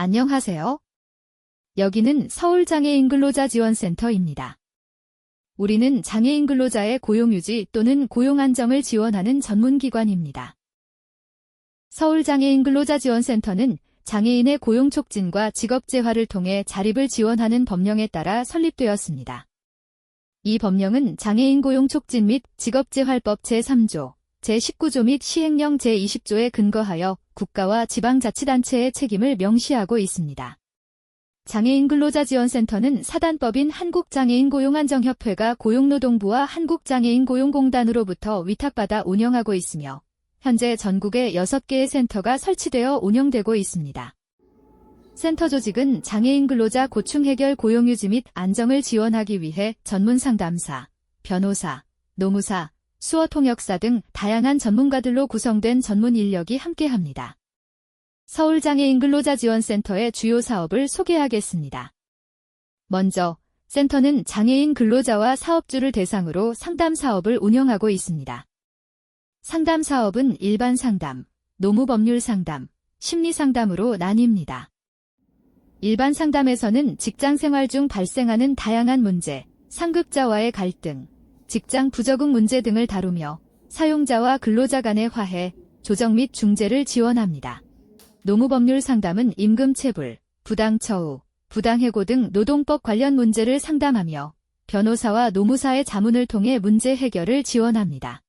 안녕하세요. 여기는 서울 장애인 근로자 지원센터입니다. 우리는 장애인 근로자의 고용 유지 또는 고용 안정을 지원하는 전문기관입니다. 서울 장애인 근로자 지원센터는 장애인의 고용 촉진과 직업 재활을 통해 자립을 지원하는 법령에 따라 설립되었습니다. 이 법령은 장애인 고용 촉진 및 직업 재활법 제3조, 제19조 및 시행령 제20조에 근거하여 국가와 지방자치단체의 책임을 명시하고 있습니다. 장애인 근로자 지원센터는 사단법인 한국장애인 고용안정협회가 고용노동부와 한국장애인 고용공단으로부터 위탁받아 운영하고 있으며 현재 전국에 6개의 센터가 설치되어 운영되고 있습니다. 센터 조직은 장애인 근로자 고충 해결 고용 유지 및 안정을 지원하기 위해 전문 상담사, 변호사, 노무사, 수어 통역사 등 다양한 전문가들로 구성된 전문 인력이 함께합니다. 서울장애인 근로자 지원센터의 주요 사업을 소개하겠습니다. 먼저, 센터는 장애인 근로자와 사업주를 대상으로 상담 사업을 운영하고 있습니다. 상담 사업은 일반 상담, 노무법률 상담, 심리 상담으로 나뉩니다. 일반 상담에서는 직장 생활 중 발생하는 다양한 문제, 상급자와의 갈등, 직장 부적응 문제 등을 다루며 사용자와 근로자 간의 화해, 조정 및 중재를 지원합니다. 노무법률 상담은 임금 체불, 부당 처우, 부당 해고 등 노동법 관련 문제를 상담하며 변호사와 노무사의 자문을 통해 문제 해결을 지원합니다.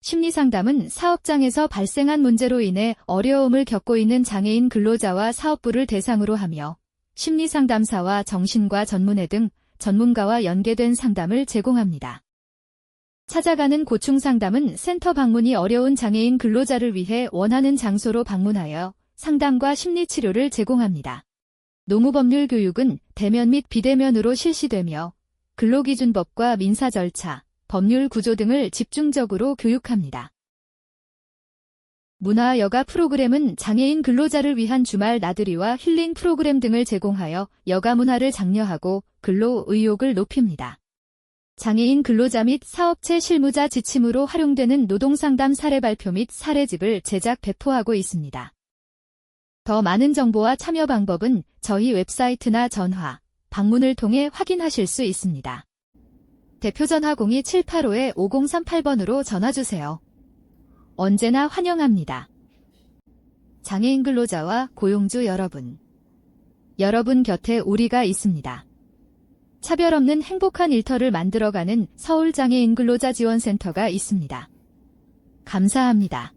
심리 상담은 사업장에서 발생한 문제로 인해 어려움을 겪고 있는 장애인 근로자와 사업부를 대상으로 하며 심리 상담사와 정신과 전문의 등 전문가와 연계된 상담을 제공합니다. 찾아가는 고충 상담은 센터 방문이 어려운 장애인 근로자를 위해 원하는 장소로 방문하여 상담과 심리 치료를 제공합니다. 노무법률 교육은 대면 및 비대면으로 실시되며 근로기준법과 민사 절차, 법률 구조 등을 집중적으로 교육합니다. 문화 여가 프로그램은 장애인 근로자를 위한 주말 나들이와 힐링 프로그램 등을 제공하여 여가 문화를 장려하고 근로 의욕을 높입니다. 장애인 근로자 및 사업체 실무자 지침으로 활용되는 노동상담 사례 발표 및 사례집을 제작 배포하고 있습니다. 더 많은 정보와 참여 방법은 저희 웹사이트나 전화, 방문을 통해 확인하실 수 있습니다. 대표 전화 02-785-5038번으로 전화주세요. 언제나 환영합니다. 장애인 근로자와 고용주 여러분. 여러분 곁에 우리가 있습니다. 차별 없는 행복한 일터를 만들어가는 서울장애인 근로자 지원센터가 있습니다. 감사합니다.